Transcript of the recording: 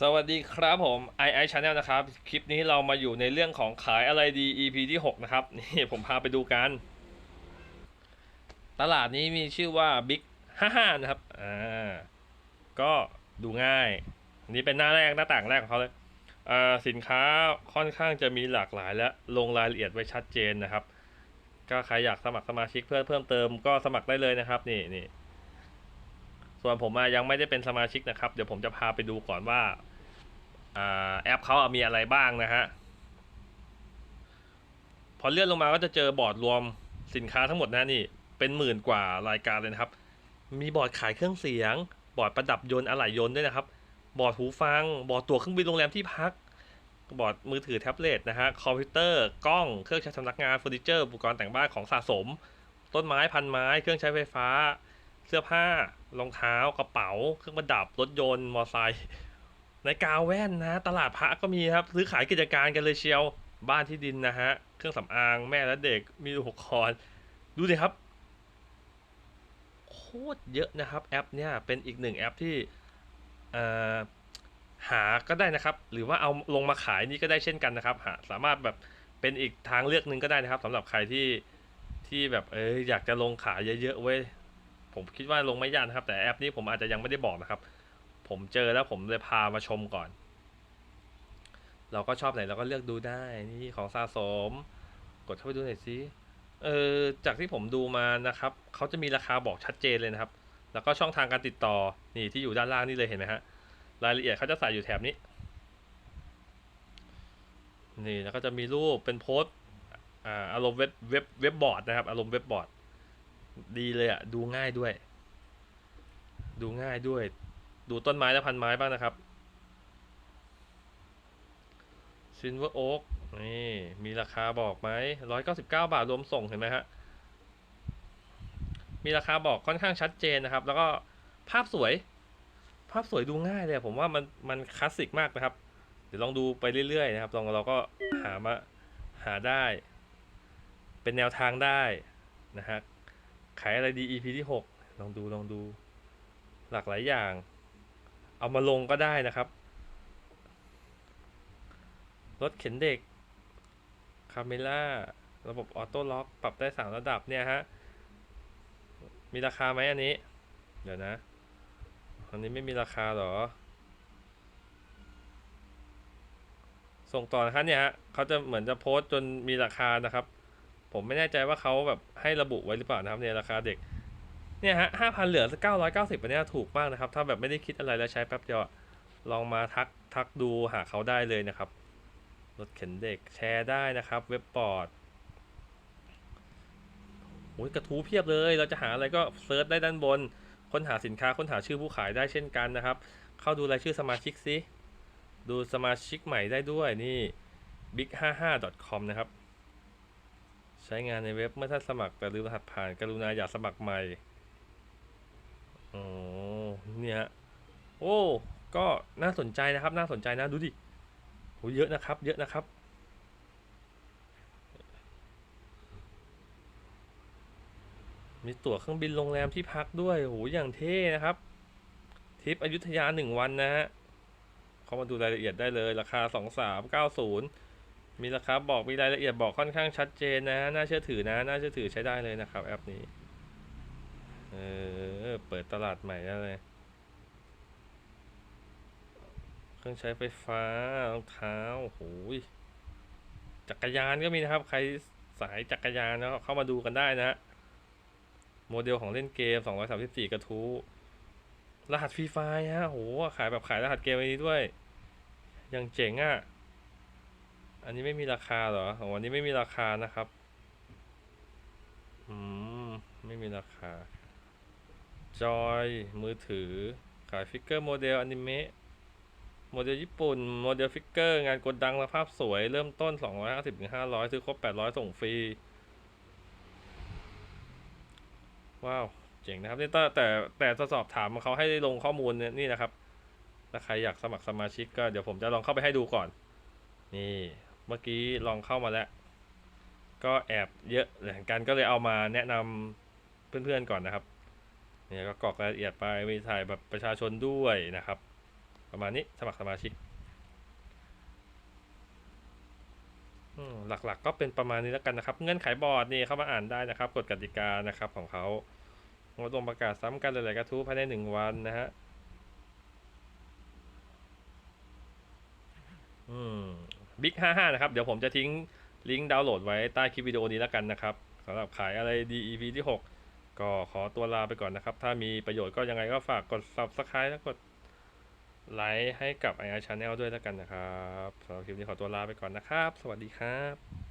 สวัสดีครับผม i i Channel นะครับ คลิปนี้เรามาอยู่ในเรื่องของขายอะไรดี EP ที่ 6 นะครับ นี่ผมพาไปดูกัน ตลาดนี้มีชื่อว่า Big 55 นะครับ อ่า ก็ดูง่ายนนี้เป็นหน้าแรกหน้าต่างแรกของเขาเลย อ่า สินค้าค่อนข้างจะมีหลากหลายและลงรายละเอียดไว้ชัดเจนนะครับ ก็ใครอยากสมัครสมาชิกเพื่อเพิ่มเติมก็สมัครได้เลยนะครับ นี่นี่ ส่วนผมยังไม่ได้เป็นสมาชิกนะครับ เดี๋ยวผมจะพาไปดูก่อนว่าอแอปเขาอะมีอะไรบ้างนะฮะ พอเลื่อนลงมาก็จะเจอบอร์ดรวมสินค้าทั้งหมดนะนี่ เป็นหมื่นกว่ารายการเลยนะครับ มีบอร์ดขายเครื่องเสียง บอร์ดประดับยนต์อะไหล่ยนต์ด้วยนะครับ บอร์ดหูฟัง บอร์ดตั๋วเครื่องบินโรงแรมที่พัก บอร์ดมือถือแท็บเล็ตนะฮะ คอมพิวเตอร์ กล้อง เครื่องใช้สำนักงานเฟอร์นิเจอร์ อุปกรณ์แต่งบ้านของสะสม ต้นไม้พันไม้ เครื่องใช้ไฟฟ้า เสื้อผ้า รองเท้ากระเป๋า เครื่องประดับรถยนต์มอเตอร์ไซค์ในกาวแว่นนะ ตลาดพระก็มีครับ ซื้อขายกิจการกันเลยเชียวบ้านที่ดินนะฮะ เครื่องสำอางแม่และเด็กมีอุปกรณ์ดูดิครับ โคตรเยอะนะครับ แอปเนี่ยเป็นอีกหนึ่งแอปที่หาก็ได้นะครับ หรือว่าเอาลงมาขายนี่ก็ได้เช่นกันนะครับหาสามารถแบบเป็นอีกทางเลือกหนึ่งก็ได้นะครับสำหรับใครที่ที่แบบเอออยากจะลงขายเยอะๆเว้ย ผมคิดว่าลงไม่ยากนะครับ แต่แอปนี้ผมอาจจะยังไม่ได้บอกนะครับ ผมเจอแล้วผมเลยพามาชมก่อน เราก็ชอบไหนเราก็เลือกดูได้นี่ของสะสม กดเข้าไปดูหน่อยสิเออจากที่ผมดูมานะครับเขาจะมีราคาบอกชัดเจนเลยนะครับ แล้วก็ช่องทางการติดต่อนี่ที่อยู่ด้านล่างนี่เลยเห็นไหมฮะรายละเอียดเขาจะใส่อยู่แถบนี้นี่แล้วก็จะมีรูปเป็นโพสอ่าอารมณ์เว็บเว็บเว็บบอร์ดนะครับ อารมณ์เว็บบอร์ด ดีเลยอะดูง่ายด้วย ดูง่ายด้วย ดูต้นไม้และพันไม้บ้างนะครับซินเวอร์โอ๊กนี่มีราคาบอกไหมร้อยเก้าสิบเก้าบาทรวมส่งเห็นไหมฮะ มีราคาบอกค่อนข้างชัดเจนนะครับ แล้วก็ภาพสวย ภาพสวยดูง่ายเลยผมว่ามันมันคลาสสิกมากนะครับ เดี๋ยวลองดูไปเรื่อยๆนะครับลองเราก็หามาหาได้ เป็นแนวทางได้นะฮะ ขายอะไรดี EP ที่6ลองดูลองดู หลากหลายอย่าง เอามาลงก็ได้นะครับ รถเข็นเด็กคาเมล่าระบบออโต้ล็อกปรับได้3ระดับเนี่ยฮะ มีราคาไหมอันนี้ เดี๋ยวนะ อันนี้ไม่มีราคาเหรอ ส่งต่อนะครับเนี่ยฮะเขาจะเหมือนจะโพสต์จนมีราคานะครับ ผมไม่แน่ใจว่าเขาแบบให้ระบุไว้หรือเปล่านะครับเนี่ยราคาเด็กเนี่ยฮะห้าพันเหลือเก้าร้อยเก้าสิบอันเนี้ยถูกมากนะครับ ถ้าแบบไม่ได้คิดอะไรแล้วใช้แป๊บเดียวลองมาทักทักดูหาเขาได้เลยนะครับ รถเข็นเด็กแชร์ได้นะครับ เว็บบอร์ดโอ้ยกระทู้เพียบเลย เราจะหาอะไรก็เซิร์ชได้ด้านบน ค้นหาสินค้าค้นหาชื่อผู้ขายได้เช่นกันนะครับ เข้าดูรายชื่อสมาชิกสิดูสมาชิกใหม่ได้ด้วยนี่ big55.com นะครับ ใช้งานในเว็บเมื่อท่านสมัครแต่ลืมรหัสผ่าน กรุณาอย่าสมัครใหม่อ๋อเนี่ยโอ้ ก็น่าสนใจนะครับ น่าสนใจนะ ดูดิโหเยอะนะครับ เยอะนะครับ มีตั๋วเครื่องบินโรงแรมที่พักด้วยโหอย่างเท่นะครับทริปอยุธยาหนึ่งวันนะฮะ เข้ามาดูรายละเอียดได้เลย ราคาสองสา มีราคาบอกมีรายละเอียดบอกค่อนข้างชัดเจนนะน่าเชื่อถือนะน่าเชื่อถือใช้ได้เลยนะครับแอปนี้เออเปิดตลาดใหม่ได้เลยเครื่องใช้ไฟฟ้ารองเท้าโอ้ยจักรยานก็มีนะครับ ใครสายจักรยานแล้วเข้ามาดูกันได้นะฮะโมเดลของเล่นเกม 234 กระทู้รหัสฟรีไฟฮะโหขายแบบขายรหัสเกมอันนี้ด้วย ยังเจ๋งอะ อันนี้ไม่มีราคาเหรอของวันนี้ไม่มีราคานะครับ อืม ไม่มีราคา จอย มือถือ ขายฟิกเกอร์โมเดลอนิเมะ โมเดลญี่ปุ่น โมเดลฟิกเกอร์ งานกดดังและภาพสวย เริ่มต้น 250ถึง500ซื้อครบ 800 ส่งฟรี ว้าว เจ๋งนะครับนี่แต่แต่แต่จะสอบถามเขาให้ลงข้อมูลเนี่ยนี่นะครับ ถ้าใครอยากสมัครสมาชิกก็เดี๋ยวผมจะลองเข้าไปให้ดูก่อน นี่ เมื่อกี้ลองเข้ามาแล้ว ก็แอบเยอะเหมือนกันก็เลยเอามาแนะนำเพื่อนๆก่อนนะครับเนี่ยก็กรอกรายละเอียดไปมีถ่ายแบบประชาชนด้วยนะครับ ประมาณนี้สมัครสมาชิกหลักๆก็เป็นประมาณนี้แล้วกันนะครับ เงื่อนไขบอร์ดนี่เข้ามาอ่านได้นะครับกฎกติกานะครับของเขางดลงประกาศซ้ำกันหลายๆกระทู้ภายในหนึ่งวันนะฮะ อืม บิ๊ก55 นะครับ เดี๋ยวผมจะทิ้งลิงก์ดาวน์โหลดไว้ใต้คลิปวิดีโอนี้แล้วกันนะครับสำหรับขายอะไรดี EP ที่ 6 ก็ขอตัวลาไปก่อนนะครับ ถ้ามีประโยชน์ก็ยังไงก็ฝากกด subscribe และกดไลค์ให้กับ i i Channel ด้วยแล้วกันนะครับสำหรับคลิปนี้ขอตัวลาไปก่อนนะครับ สวัสดีครับ